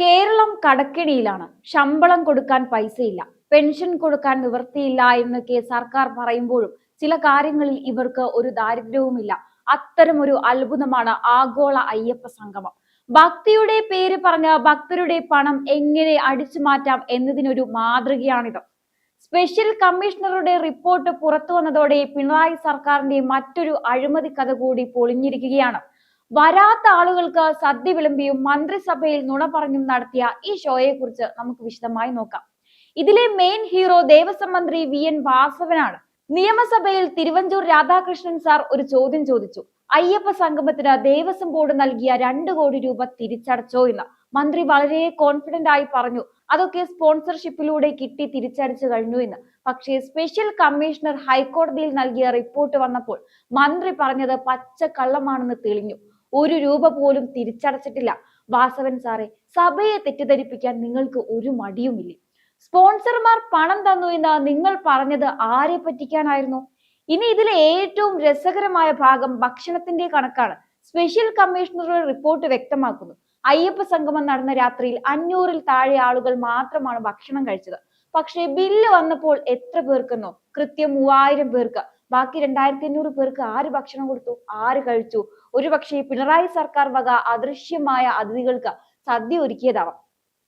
കേരളം കടക്കിണിയിലാണ്. ശമ്പളം കൊടുക്കാൻ പൈസയില്ല. പെൻഷൻ കൊടുക്കാൻ നിവൃത്തിയില്ല എന്നൊക്കെ സർക്കാർ പറയുമ്പോഴും ചില കാര്യങ്ങളിൽ ഇവർക്ക് ഒരു ദാരിദ്ര്യവുമില്ല. ഒരു അത്ഭുതമാണ് ആഗോള അയ്യപ്പ സംഗമം. ഭക്തിയുടെ പേര് പറഞ്ഞ ഭക്തരുടെ പണം എങ്ങനെ അടിച്ചു മാറ്റാം എന്നതിനൊരു മാതൃകയാണിത്. സ്പെഷ്യൽ കമ്മീഷണറുടെ റിപ്പോർട്ട് പുറത്തു വന്നതോടെ പിണറായി സർക്കാരിന്റെ മറ്റൊരു അഴിമതി കഥ കൂടി പൊളിഞ്ഞിരിക്കുകയാണ്. വരാത്ത ആളുകൾക്ക് സദ്യ വിളമ്പിയും മന്ത്രിസഭയിൽ നുണ പറഞ്ഞും നടത്തിയ ഈ ഷോയെ കുറിച്ച് നമുക്ക് വിശദമായി നോക്കാം. ഇതിലെ മെയിൻ ഹീറോ ദേവസ്വം മന്ത്രി വി എൻ വാസവനാണ്. നിയമസഭയിൽ തിരുവഞ്ചൂർ രാധാകൃഷ്ണൻ സാർ ഒരു ചോദ്യം ചോദിച്ചു. അയ്യപ്പ സംഗമത്തിന് ദേവസ്വം ബോർഡ് നൽകിയ രണ്ട് കോടി രൂപ തിരിച്ചടച്ചോ എന്ന് മന്ത്രി വളരെ കോൺഫിഡന്റ് ആയി പറഞ്ഞു. അതൊക്കെ സ്പോൺസർഷിപ്പിലൂടെ കിട്ടി തിരിച്ചടിച്ചു കഴിഞ്ഞു എന്ന്. പക്ഷേ സ്പെഷ്യൽ കമ്മീഷണർ ഹൈക്കോടതിയിൽ നൽകിയ റിപ്പോർട്ട് വന്നപ്പോൾ മന്ത്രി പറഞ്ഞത് പച്ച കള്ളമാണെന്ന് തെളിഞ്ഞു. ഒരു രൂപ പോലും തിരിച്ചടച്ചിട്ടില്ല. വാസവൻ സാറെ സഭയെ തെറ്റിദ്ധരിപ്പിക്കാൻ നിങ്ങൾക്ക് ഒരു മടിയുമില്ല? സ്പോൺസർമാർ പണം തന്നു എന്ന് നിങ്ങൾ പറഞ്ഞത് ആരെ പറ്റിക്കാനായിരുന്നു? ഇനി ഇതിലെ ഏറ്റവും രസകരമായ ഭാഗം ഭക്ഷണത്തിന്റെ കണക്കാണ്. സ്പെഷ്യൽ കമ്മീഷണറുടെ റിപ്പോർട്ട് വ്യക്തമാക്കുന്നു. അയ്യപ്പ സംഗമം നടന്ന രാത്രിയിൽ അഞ്ഞൂറിൽ താഴെ ആളുകൾ മാത്രമാണ് ഭക്ഷണം കഴിച്ചത്. പക്ഷേ ബില്ല് വന്നപ്പോൾ എത്ര പേർക്കെന്നോ കൃത്യം മൂവായിരം പേർക്ക്. ബാക്കി രണ്ടായിരത്തി അഞ്ഞൂറ് പേർക്ക് ആര് ഭക്ഷണം കൊടുത്തു? ആര് കഴിച്ചു? ഒരുപക്ഷെ പിണറായി സർക്കാർ വക അദൃശ്യമായ അതിഥികൾക്ക് സദ്യ ഒരുക്കിയതാവാം.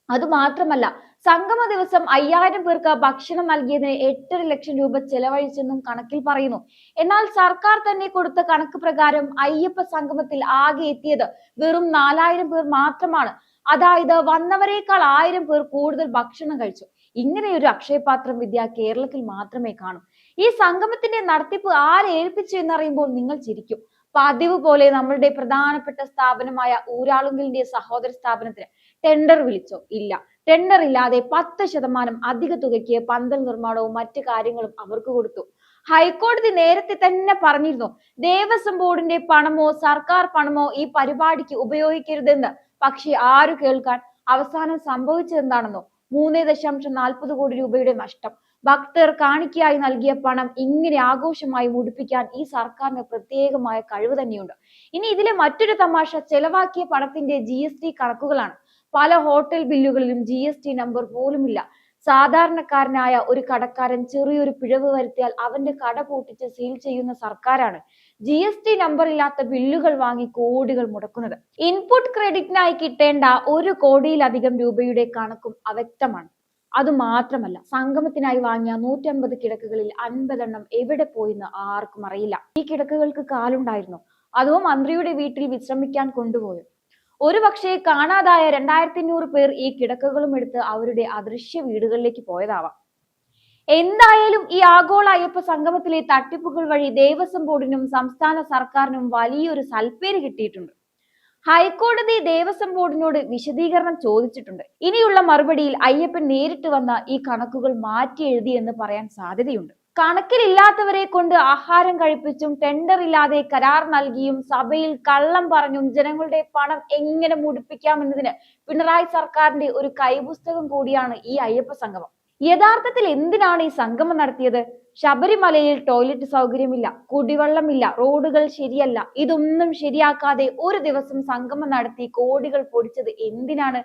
അത് മാത്രമല്ല സംഗമ ദിവസം അയ്യായിരം പേർക്ക് ഭക്ഷണം നൽകിയതിന് എട്ടര ലക്ഷം രൂപ ചെലവഴിച്ചെന്നും കണക്കിൽ പറയുന്നു. എന്നാൽ സർക്കാർ തന്നെ കൊടുത്ത കണക്ക് പ്രകാരം അയ്യപ്പ സംഗമത്തിൽ ആകെ എത്തിയത് വെറും നാലായിരം പേർ മാത്രമാണ്. അതായത് വന്നവരെക്കാൾ ആയിരം പേർ കൂടുതൽ ഭക്ഷണം കഴിച്ചു. ഇങ്ങനെ ഒരു അക്ഷയപാത്രം വിദ്യ കേരളത്തിൽ മാത്രമേ കാണൂ. ഈ സംഗമത്തിന്റെ നടത്തിപ്പ് ആരേൽപ്പിച്ചു എന്നറിയുമ്പോൾ നിങ്ങൾ ചിരിക്കും. പതിവ് പോലെ നമ്മളുടെ പ്രധാനപ്പെട്ട സ്ഥാപനമായ ഊരാളുങ്കലിന്റെ സഹോദര സ്ഥാപനത്തിന് ടെൻഡർ വിളിച്ചോ? ഇല്ല. ടെൻഡർ ഇല്ലാതെ പത്ത് ശതമാനം അധിക തുകയ്ക്ക് പന്തൽ നിർമ്മാണവും മറ്റു കാര്യങ്ങളും അവർക്ക് കൊടുത്തു. ഹൈക്കോടതി നേരത്തെ തന്നെ പറഞ്ഞിരുന്നു ദേവസ്വം ബോർഡിന്റെ പണമോ സർക്കാർ പണമോ ഈ പരിപാടിക്ക് ഉപയോഗിക്കരുതെന്ന്. പക്ഷെ ആരു കേൾക്കാൻ അവസാനം സംഭവിച്ചതെന്താണെന്നോ? മൂന്ന് ദശാംശം നാൽപ്പത് കോടി രൂപയുടെ നഷ്ടം. ഭക്തർ കാണിക്കയായി നൽകിയ പണം ഇങ്ങനെ ആഘോഷമായി മുടിപ്പിക്കാൻ ഈ സർക്കാരിന് പ്രത്യേകമായ കഴിവ് തന്നെയുണ്ട്. ഇനി ഇതിലെ മറ്റൊരു തമാശ ചെലവാക്കിയ പണത്തിന്റെ ജി എസ് ടി കണക്കുകളാണ്. പല ഹോട്ടൽ ബില്ലുകളിലും ജി എസ് ടി നമ്പർ പോലുമില്ല. സാധാരണക്കാരനായ ഒരു കടക്കാരൻ ചെറിയൊരു പിഴവ് വരുത്തിയാൽ അവന്റെ കട പൂട്ടിച്ച് സീൽ ചെയ്യുന്ന സർക്കാരാണ് ജി എസ് ടി നമ്പർ ഇല്ലാത്ത ബില്ലുകൾ വാങ്ങി കോടികൾ മുടക്കുന്നത്. ഇൻപുട്ട് ക്രെഡിറ്റിനായി കിട്ടേണ്ട ഒരു കോടിയിലധികം രൂപയുടെ കണക്കും അവ്യക്തമാണ്. അതുമാത്രമല്ല സംഗമത്തിനായി വാങ്ങിയ നൂറ്റമ്പത് കിടക്കുകളിൽ അൻപതെണ്ണം എവിടെ പോയിന്ന് ആർക്കും അറിയില്ല. ഈ കിടക്കുകൾക്ക് കാലുണ്ടായിരുന്നു. അതോ മന്ത്രിയുടെ വീട്ടിൽ വിശ്രമിക്കാൻ കൊണ്ടുപോയോ? ഒരു പക്ഷേ കാണാതായ രണ്ടായിരത്തി അഞ്ഞൂറ് പേർ ഈ കിടക്കകളും എടുത്ത് അവരുടെ അദൃശ്യ വീടുകളിലേക്ക് പോയതാവാം. എന്തായാലും ഈ ആഗോള അയ്യപ്പ സംഗമത്തിലെ തട്ടിപ്പുകൾ വഴി ദേവസ്വം ബോർഡിനും സംസ്ഥാന സർക്കാരിനും വലിയൊരു സൽപ്പേര് കിട്ടിയിട്ടുണ്ട്. ഹൈക്കോടതി ദേവസ്വം ബോർഡിനോട് വിശദീകരണം ചോദിച്ചിട്ടുണ്ട്. ഇനിയുള്ള മറുപടിയിൽ അയ്യപ്പൻ നേരിട്ട് വന്ന ഈ കണക്കുകൾ മാറ്റി എഴുതി എന്ന് പറയാൻ സാധ്യതയുണ്ട്. കണക്കിലില്ലാത്തവരെ കൊണ്ട് ആഹാരം കഴിപ്പിച്ചും ടെൻഡർ ഇല്ലാതെ കരാർ നൽകിയും സഭയിൽ കള്ളം പറഞ്ഞും ജനങ്ങളുടെ പണം എങ്ങനെ മുടിപ്പിക്കാം എന്നതിന് പിണറായി സർക്കാരിന്റെ ഒരു കൈപുസ്തകം കൂടിയാണ് ഈ അയ്യപ്പ സംഗമം. യഥാർത്ഥത്തിൽ എന്തിനാണ് ഈ സംഗമം നടത്തിയത്? ശബരിമലയിൽ ടോയ്ലറ്റ് സൗകര്യമില്ല കുടിവെള്ളമില്ല റോഡുകൾ ശരിയല്ല. ഇതൊന്നും ശരിയാക്കാതെ ഒരു ദിവസം സംഗമം നടത്തി കോടികൾ പൊടിച്ചത് എന്തിനാണ്?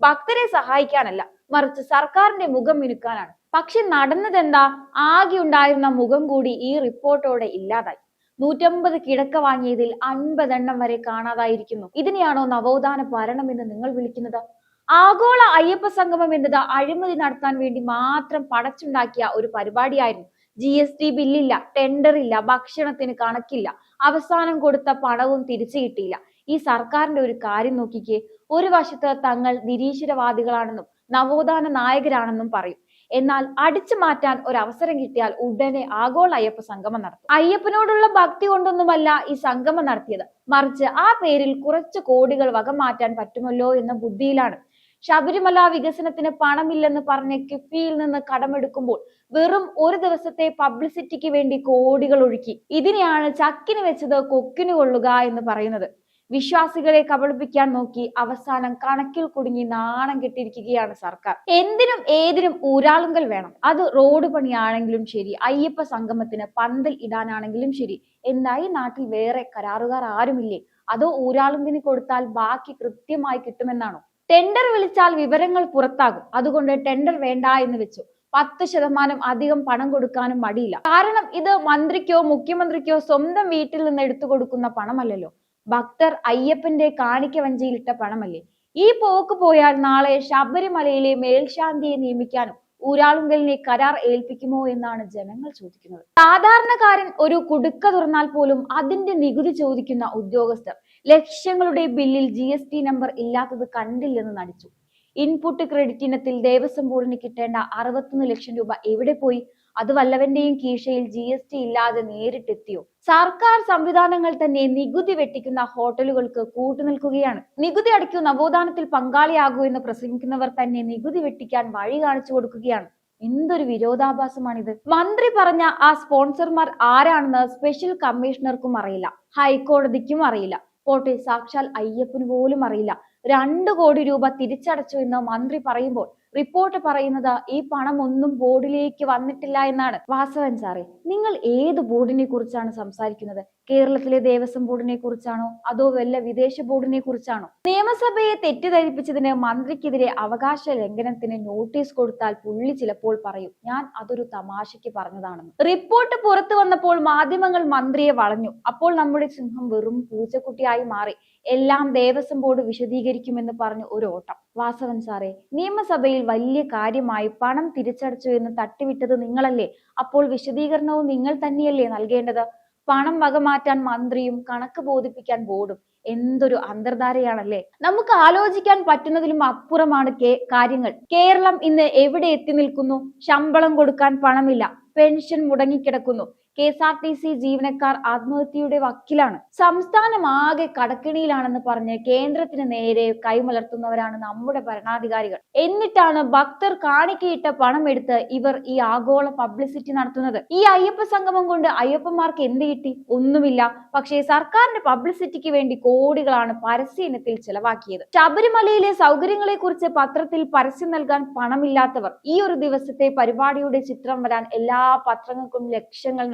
ഭക്തരെ സഹായിക്കാനല്ല മറിച്ച് സർക്കാരിന്റെ മുഖം മിനുക്കാനാണ്. പക്ഷെ നടന്നതെന്താ? ആകെ ഉണ്ടായിരുന്ന മുഖം കൂടി ഈ റിപ്പോർട്ടോടെ ഇല്ലാതായി. നൂറ്റമ്പത് കിടക്ക വാങ്ങിയതിൽ അൻപതെണ്ണം വരെ കാണാതായിരിക്കുന്നു. ഇതിനെയാണോ നവോത്ഥാന ഭരണം എന്ന് നിങ്ങൾ വിളിക്കുന്നത്? ആഗോള അയ്യപ്പ സംഗമം എന്നത് അഴിമതി നടത്താൻ വേണ്ടി മാത്രം പടച്ചുണ്ടാക്കിയ ഒരു പരിപാടിയായിരുന്നു. ജി എസ് ടി ബില്ലില്ല ടെൻഡർ ഇല്ല ഭക്ഷണത്തിന് കണക്കില്ല. അവസാനം കൊടുത്ത പണവും തിരിച്ചു കിട്ടിയില്ല. ഈ സർക്കാരിന്റെ ഒരു കാര്യം നോക്കിക്കേ ഒരു വശത്ത് തങ്ങൾ നിരീശ്വരവാദികളാണെന്നും നവോത്ഥാന നായകരാണെന്നും പറയും. എന്നാൽ അടിച്ചു മാറ്റാൻ ഒരു അവസരം കിട്ടിയാൽ ഉടനെ ആഗോള അയ്യപ്പ സംഗമം നടത്തും. അയ്യപ്പനോടുള്ള ഭക്തി കൊണ്ടൊന്നുമല്ല ഈ സംഗമം നടത്തിയത്. മറിച്ച് ആ പേരിൽ കുറച്ച് കോടികൾ വകമാറ്റാൻ പറ്റുമല്ലോ എന്ന ബുദ്ധിയിലാണ് ശബരിമല വികസനത്തിന് പണമില്ലെന്ന് പറഞ്ഞ് കിഫ്ബിയിൽ നിന്ന് കടമെടുക്കുമ്പോൾ വെറും ഒരു ദിവസത്തെ പബ്ലിസിറ്റിക്ക് വേണ്ടി കോടികൾ ഒഴുക്കി. ഇതിനെയാണ് ചക്കിന് വെച്ചത് കൊക്കിന് കൊള്ളുക എന്ന് പറയുന്നത്. വിശ്വാസികളെ കബളിപ്പിക്കാൻ നോക്കി അവസാനം കണക്കിൽ കുടുങ്ങി നാണം കെട്ടിരിക്കുകയാണ് സർക്കാർ. എന്തിനും ഏതിനും ഊരാളുങ്കൽ വേണം. അത് റോഡ് പണിയാണെങ്കിലും ശരി അയ്യപ്പ സംഗമത്തിന് പന്തൽ ഇടാനാണെങ്കിലും ശരി. എന്തായി നാട്ടിൽ വേറെ കരാറുകാർ ആരുമില്ലേ? അതോ ഊരാളുങ്കിന് കൊടുത്താൽ ബാക്കി കൃത്യമായി കിട്ടുമെന്നാണോ? ടെൻഡർ വിളിച്ചാൽ വിവരങ്ങൾ പുറത്താകും. അതുകൊണ്ട് ടെൻഡർ വേണ്ട എന്ന് വെച്ചു. പത്ത് ശതമാനം അധികം പണം കൊടുക്കാനും മടിയില്ല. കാരണം ഇത് മന്ത്രിക്കോ മുഖ്യമന്ത്രിക്കോ സ്വന്തം വീട്ടിൽ നിന്ന് എടുത്തു കൊടുക്കുന്ന പണമല്ലല്ലോ. ഭക്തർ അയ്യപ്പന്റെ കാണിക്ക വഞ്ചിയിലിട്ട പണമല്ലേ? ഈ പോക്ക് പോയാൽ നാളെ ശബരിമലയിലെ മേൽശാന്തിയെ നിയമിക്കാനും ഊരാളുങ്കലിനെ കരാർ ഏൽപ്പിക്കുമോ എന്നാണ് ജനങ്ങൾ ചോദിക്കുന്നത്. സാധാരണക്കാരൻ ഒരു കുടുക്ക തുറന്നാൽ പോലും അതിന്റെ നികുതി ചോദിക്കുന്ന ഉദ്യോഗസ്ഥർ ലക്ഷങ്ങളുടെ ബില്ലിൽ ജി എസ് ടി നമ്പർ ഇല്ലാത്തത് കണ്ടില്ലെന്ന് നടിച്ചു. ഇൻപുട്ട് ക്രെഡിറ്റ് ഇനത്തിൽ ദേവസ്വം ബോർഡിന് കിട്ടേണ്ട അറുപത്തൊന്ന് ലക്ഷം രൂപ എവിടെ പോയി? അത് വല്ലവന്റെയും കീശയിൽ ജി എസ് ടി ഇല്ലാതെ നേരിട്ടെത്തിയോ? സർക്കാർ സംവിധാനങ്ങൾ തന്നെ നികുതി വെട്ടിക്കുന്ന ഹോട്ടലുകൾക്ക് കൂട്ടുനിൽക്കുകയാണ് നികുതി അടയ്ക്കൂ നവോത്ഥാനത്തിൽ പങ്കാളിയാകൂ എന്ന് പ്രസംഗിക്കുന്നവർ തന്നെ നികുതി വെട്ടിക്കാൻ വഴി കാണിച്ചു കൊടുക്കുകയാണ്. എന്തൊരു വിരോധാഭാസമാണിത്. മന്ത്രി പറഞ്ഞ ആ സ്പോൺസർമാർ ആരാണെന്ന് സ്പെഷ്യൽ കമ്മീഷണർക്കും അറിയില്ല. ഹൈക്കോടതിക്കും അറിയില്ല. പോട്ടെ സാക്ഷാൽ അയ്യപ്പന് പോലും അറിയില്ല. രണ്ട് കോടി രൂപ തിരിച്ചടച്ചു എന്ന് മന്ത്രി പറയുമ്പോൾ റിപ്പോർട്ട് പറയുന്നത് ഈ പണം ഒന്നും ബോർഡിലേക്ക് വന്നിട്ടില്ല എന്നാണ്. വാസവൻ സാറേ നിങ്ങൾ ഏത് ബോർഡിനെ കുറിച്ചാണ് സംസാരിക്കുന്നത്? കേരളത്തിലെ ദേവസ്വം ബോർഡിനെ കുറിച്ചാണോ? അതോ വല്ല വിദേശ ബോർഡിനെ കുറിച്ചാണോ? നിയമസഭയെ തെറ്റിദ്ധരിപ്പിച്ചതിന് മന്ത്രിക്കെതിരെ അവകാശ ലംഘനത്തിന് നോട്ടീസ് കൊടുത്താൽ പുള്ളി ചിലപ്പോൾ പറയും ഞാൻ അതൊരു തമാശയ്ക്ക് പറഞ്ഞതാണെന്ന്. റിപ്പോർട്ട് പുറത്തു വന്നപ്പോൾ മാധ്യമങ്ങൾ മന്ത്രിയെ വളഞ്ഞു. അപ്പോൾ നമ്മുടെ സിംഹം വെറും പൂച്ചക്കുട്ടിയായി മാറി. എല്ലാം ദേവസ്വം ബോർഡ് വിശദീകരിക്കുമെന്ന് പറഞ്ഞു ഒരു ഓട്ടം വാസവൻ സാറേ നിയമസഭയിൽ വലിയ കാര്യമായി പണം തിരിച്ചടച്ചു എന്ന് തട്ടിവിട്ടത് നിങ്ങളല്ലേ? അപ്പോൾ വിശദീകരണവും നിങ്ങൾ തന്നെയല്ലേ നൽകേണ്ടത്? പണം വകമാറ്റാൻ മന്ത്രിയും കണക്ക് ബോധിപ്പിക്കാൻ ബോർഡും എന്തൊരു അന്തർധാരയാണല്ലേ? നമുക്ക് ആലോചിക്കാൻ പറ്റുന്നതിലും അപ്പുറമാണ് കാര്യങ്ങൾ. കേരളം ഇന്ന് എവിടെ എത്തി നിൽക്കുന്നു? ശമ്പളം കൊടുക്കാൻ പണമില്ല. Pension മുടങ്ങിക്കിടക്കുന്നു. K S R T C ജീവനക്കാർ ആത്മഹത്യയുടെ വക്കിലാണ്. സംസ്ഥാനം ആകെ കടക്കിണിയിലാണെന്ന് പറഞ്ഞ് കേന്ദ്രത്തിന് നേരെ കൈമലർത്തുന്നവരാണ് നമ്മുടെ ഭരണാധികാരികൾ. എന്നിട്ടാണ് ഭക്തർ കാണിക്കയിട്ട പണം എടുത്ത് ഇവർ ഈ ആഗോള പബ്ലിസിറ്റി നടത്തുന്നത്. ഈ അയ്യപ്പ സംഗമം കൊണ്ട് അയ്യപ്പന്മാർക്ക് എന്ത് കിട്ടി? ഒന്നുമില്ല. പക്ഷേ സർക്കാരിന്റെ പബ്ലിസിറ്റിക്ക് വേണ്ടി കോടികളാണ് പരസ്യ ഇനത്തിൽ ചെലവാക്കിയത്. ശബരിമലയിലെ സൗകര്യങ്ങളെ കുറിച്ച് പത്രത്തിൽ പരസ്യം നൽകാൻ പണമില്ലാത്തവർ ഈ ഒരു ദിവസത്തെ പരിപാടിയുടെ ചിത്രം വരാൻ എല്ലാ പത്രങ്ങൾക്കും ലക്ഷ്യങ്ങൾ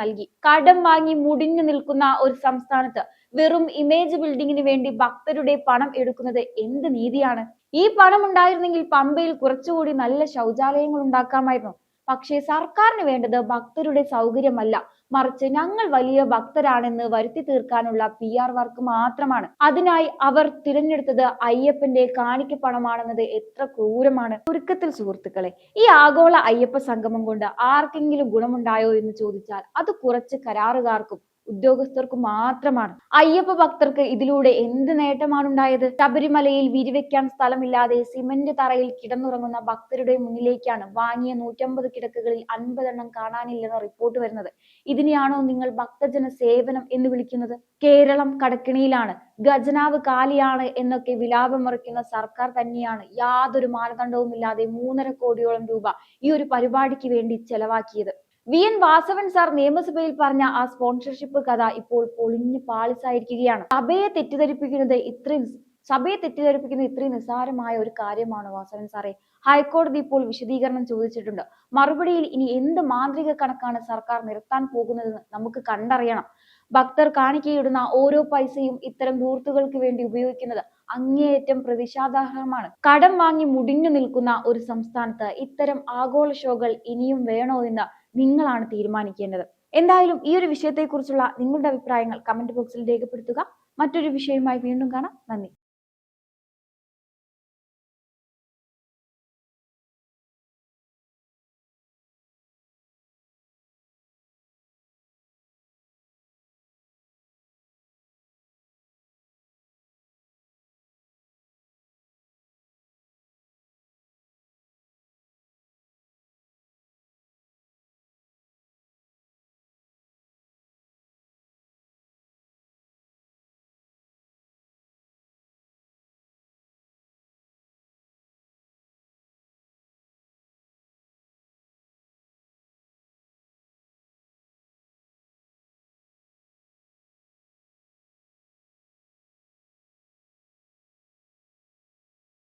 കടം വാങ്ങി മുടിഞ്ഞു നിൽക്കുന്ന ഒരു സംസ്ഥാനത്ത് വെറും ഇമേജ് ബിൽഡിങ്ങിന് വേണ്ടി ഭക്തരുടെ പണം എടുക്കുന്നത് എന്ത് നീതിയാണ്? ഈ പണം ഉണ്ടായിരുന്നെങ്കിൽ പമ്പയിൽ കുറച്ചുകൂടി നല്ല ശൗചാലയങ്ങൾ ഉണ്ടാക്കാമായിരുന്നു. പക്ഷേ സർക്കാരിന് വേണ്ടത് ഭക്തരുടെ സൗകര്യമല്ല. മറിച്ച് ഞങ്ങൾ വലിയ ഭക്തരാണെന്ന് വരുത്തി തീർക്കാനുള്ള പി ആർ വർക്ക് മാത്രമാണ്. അതിനായി അവർ തിരഞ്ഞെടുത്തത് അയ്യപ്പന്റെ കാണിക്ക പണമാണെന്നത് എത്ര ക്രൂരമാണ്. ചുരുക്കത്തിൽ സുഹൃത്തുക്കളെ ഈ ആഗോള അയ്യപ്പ സംഗമം കൊണ്ട് ആർക്കെങ്കിലും ഗുണമുണ്ടായോ എന്ന് ചോദിച്ചാൽ അത് കുറച്ച് കരാറുകാർക്കും ഉദ്യോഗസ്ഥർക്കും മാത്രമാണ്. അയ്യപ്പ ഭക്തർക്ക് ഇതിലൂടെ എന്ത് നേട്ടമാണ് ഉണ്ടായത് ശബരിമലയിൽ വിരിവെക്കാൻ സ്ഥലമില്ലാതെ സിമന്റ് തറയിൽ കിടന്നുറങ്ങുന്ന ഭക്തരുടെ മുന്നിലേക്കാണ് വാങ്ങിയ നൂറ്റമ്പത് കിടക്കുകളിൽ അൻപതെണ്ണം കാണാനില്ലെന്ന റിപ്പോർട്ട് വരുന്നത്. ഇതിനെയാണോ നിങ്ങൾ ഭക്തജന സേവനം എന്ന് വിളിക്കുന്നത്? കേരളം കടക്കിണിയിലാണ്. ഖജനാവ് കാലിയാണ് എന്നൊക്കെ വിലാപമറിക്കുന്ന സർക്കാർ തന്നെയാണ് യാതൊരു മാനദണ്ഡവുമില്ലാതെ മൂന്നര കോടിയോളം രൂപ ഈ ഒരു പരിപാടിക്ക് വേണ്ടി ചെലവാക്കിയത്. വി എൻ വാസവൻ സാർ നിയമസഭയിൽ പറഞ്ഞ ആ സ്പോൺസർഷിപ്പ് കഥ ഇപ്പോൾ പൊളിഞ്ഞ് പാളിച്ചായിരിക്കുകയാണ്. സഭയെ തെറ്റിദ്ധരിപ്പിക്കുന്നത് ഇത്രയും സഭയെ തെറ്റിദ്ധരിപ്പിക്കുന്ന ഇത്രയും നിസ്സാരമായ ഒരു കാര്യമാണ് വാസവൻ സാറെ. ഹൈക്കോടതി ഇപ്പോൾ വിശദീകരണം ചോദിച്ചിട്ടുണ്ട്. മറുപടിയിൽ ഇനി എന്ത് മാന്ത്രിക കണക്കാണ് സർക്കാർ നിർത്താൻ പോകുന്നതെന്ന് നമുക്ക് കണ്ടറിയണം. ഭക്തർ കാണിക്കയിടുന്ന ഓരോ പൈസയും ഇത്തരം ധൂർത്തുകൾക്ക് വേണ്ടി ഉപയോഗിക്കുന്നത് അങ്ങേയറ്റം പ്രതിഷേധാർഹമാണ് കടം വാങ്ങി മുടിഞ്ഞു നിൽക്കുന്ന ഒരു സംസ്ഥാനത്ത് ഇത്തരം ആഗോള ഷോകൾ ഇനിയും വേണോ എന്ന് നിങ്ങളാണ് തീരുമാനിക്കേണ്ടത്. എന്തായാലും ഈ ഒരു വിഷയത്തെക്കുറിച്ചുള്ള നിങ്ങളുടെ അഭിപ്രായങ്ങൾ കമന്റ് ബോക്സിൽ രേഖപ്പെടുത്തുക. മറ്റൊരു വിഷയവുമായി വീണ്ടും കാണാം. നന്ദി.